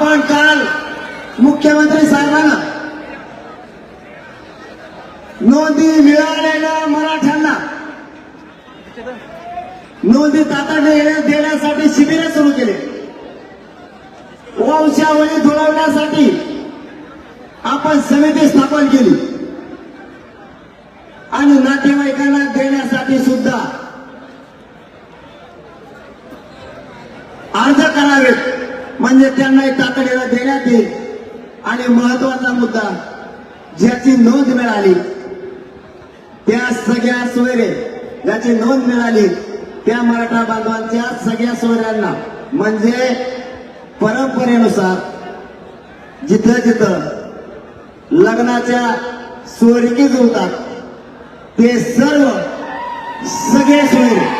आपण काल मुख्यमंत्री साहेबांना नोंदी मिळालेल्या मराठ्यांना नोंदी तातडीने देण्यासाठी शिबिरे सुरू केले. वंशावळी जुळवण्यासाठी आपण समिती स्थापन केली. आणि नातेवाईकांना देण्यासाठी सुद्धा अर्ज करावेत म्हणजे त्यांना एक तातडीला देण्यात येईल. आणि महत्त्वाचा मुद्दा ज्याची नोंद मिळाली त्या सगळ्या सोयरे ज्याची नोंद मिळाली त्या मराठा बांधवांच्या सगळ्या सोयऱ्यांना. म्हणजे परंपरेनुसार जिथं जिथं लग्नाच्या सोयरिकी जुळतात ते सर्व सगळे सोयरे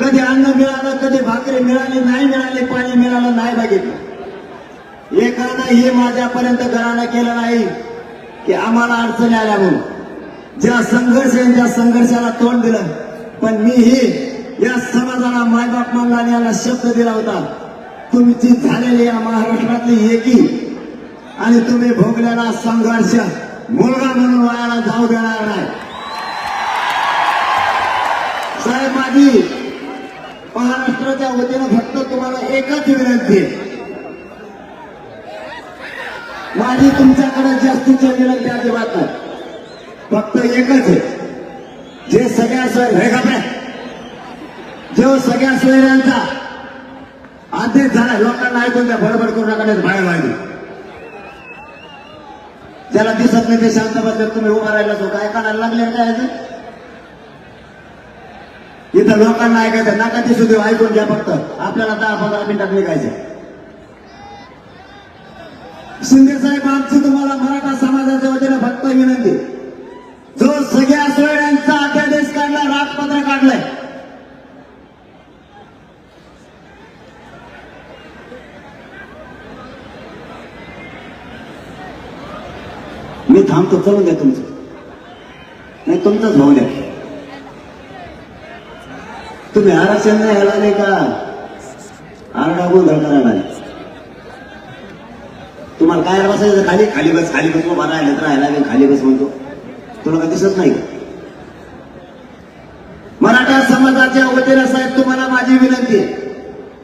कधी अन्न मिळालं कधी भाकरी मिळाली नाही मिळाली पाणी मिळालं नाही बघितलं. एखादा हे माझ्यापर्यंत घरानं केलं नाही की आम्हाला अडचणी आल्या म्हणून. ज्या संघर्ष ज्या संघर्षाला तोंड दिलं पण मी ही या समाजाला मायबाप मानला याला शब्द दिला होता तुमची झालेली या महाराष्ट्रातली एकी आणि तुम्ही भोगलेला संघर्ष मुलगा म्हणून वायाला जाऊ देणार नाही. साहेब माझी संघटनेच्या वतीनं फक्त तुम्हाला एकच विनंती. आहे माझी तुमच्याकडे जास्तीची विनंती अजिबात नाही. फक्त एकच आहे. जे सगळ्या सोय हे जो सगळ्या सोयऱ्यांचा आदेश झाला लोकांना ऐकून द्या बरोबर करू नका बाहेर व्हायला ज्याला दिसत नाही ते शांत बसले तुम्ही उभा राहिला तो काय काढायला लागले काय इथं लोकांना ऐकायचं नाकाची सुद्धा देऊ ऐकून घ्या फक्त. आपल्याला दहा पंधरा मिनिटात निघायचं शिंदे साहेब आमची तुम्हाला मराठा समाजाच्या वतीनं फक्त विनंती. जो सगळ्या सोयऱ्यांचा अध्यादेश काढला राजपत्र काढलाय. मी थांबतो चलून द्या तुमचं. नाही तुमचंच भाऊ द्या. तुम्ही आरक्षण नाही ह्याला नाही का? आरडा गोंधळ करा नाही. तुम्हाला काय बसायचं? खाली खाली बस खाली बस उभा राहिलं तर खाली बस म्हणतो. तुला काय दिसत नाही मराठा समाजाच्या वतीनं साहेब तुम्हाला माझी विनंती आहे.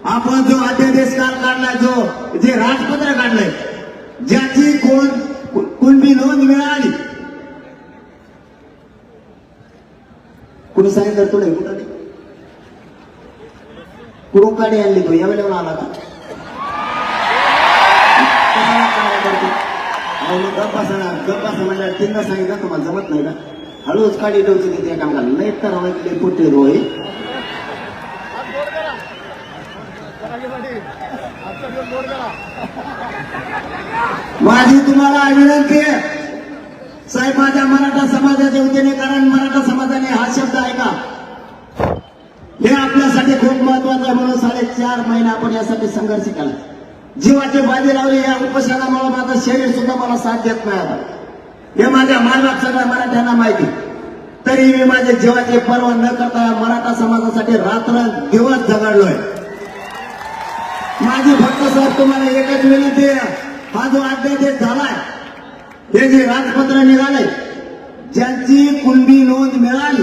आपण जो अध्यादेश काल काढलाय जो जे राजपत्र काढलंय ज्याची कोण कुणबी नोंद मिळाली? कुणी सांगितलं तुला कुठं? नाही आणली तो यावेळेला आला का कशाला काय करतो? तीनदा सांगितलं तुम्हाला जमत नाही का हळूच काढी ठेवते तिथे नाही तर हवाईकडे पुट्टे रोय माझी तुम्हाला विनंती आहे साहेब माझ्या मराठा समाजाच्या वतीने कारण मराठा समाजाने हा शब्द ऐका हे आपल्यासाठी खूप महत्वाचं आहे म्हणून साडेचार महिने आपण यासाठी संघर्ष केला. जीवाची बाजी लावली या उपोषणामुळे माझं शरीर सुद्धा मला साथ देत नाही आता. हे माझ्या मायबाप सगळ्या मराठ्यांना माहिती. तरी मी माझ्या जीवाची पर्वा न करता मराठा समाजासाठी रात्र दिवस झगडलोय. माझी फक्त साहेब तुम्हाला एकच विनंती हा जो अध्यादेश झालाय हे जे राजपत्र निघाले ज्यांची कुणबी नोंद मिळाली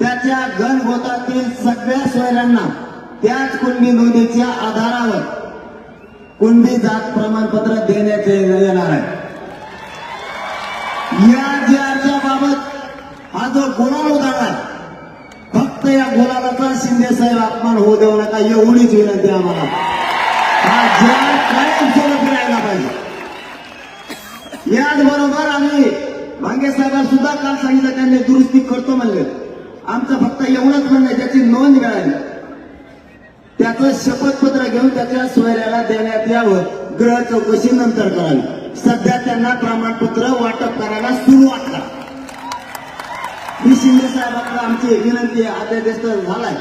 त्याच्या गणगोतातील सगळ्या सोयऱ्यांना त्याच कुणबी नोंदीच्या आधारावर कुणबी जात प्रमाणपत्र देण्याचे येणार आहे या जी बाबत हा जो गुन्हा उदाहरण फक्त या गुलाबाचा शिंदे साहेब अपमान होऊ देऊ नका एवढीच विनंती आम्हाला. हा ज्या कायम सोबत राहायला पाहिजे. याचबरोबर आम्ही भांगे साहेबांना सुद्धा काल सांगितलं त्यांनी दुरुस्ती करतो म्हणले. आमचं फक्त एवढंच म्हणणं आहे, ज्याची नोंद मिळाली. त्याचं शपथपत्र घेऊन त्याच्या सोयऱ्याला देण्यात यावं ग्रह चौकशी नंतर करावी. सध्या त्यांना प्रमाणपत्र वाटप करायला सुरुवात करा. मी शिंदे साहेबांना आमची विनंती आदेश झालाय.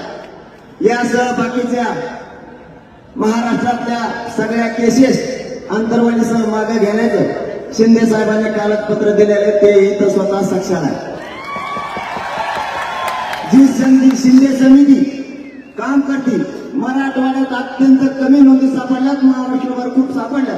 यासह बाकीच्या महाराष्ट्रातल्या सगळ्या केसेस आंतरवालीसह मागे घेण्याचं शिंदे साहेबांनी कागदपत्र दिलेले ते इथं स्वतः सक्षम आहे. जी संधी शिंदे समिती काम करतील. मराठवाड्यात अत्यंत कमी नोंदी सापडल्यात. महाराष्ट्रभर खूप सापडल्यात.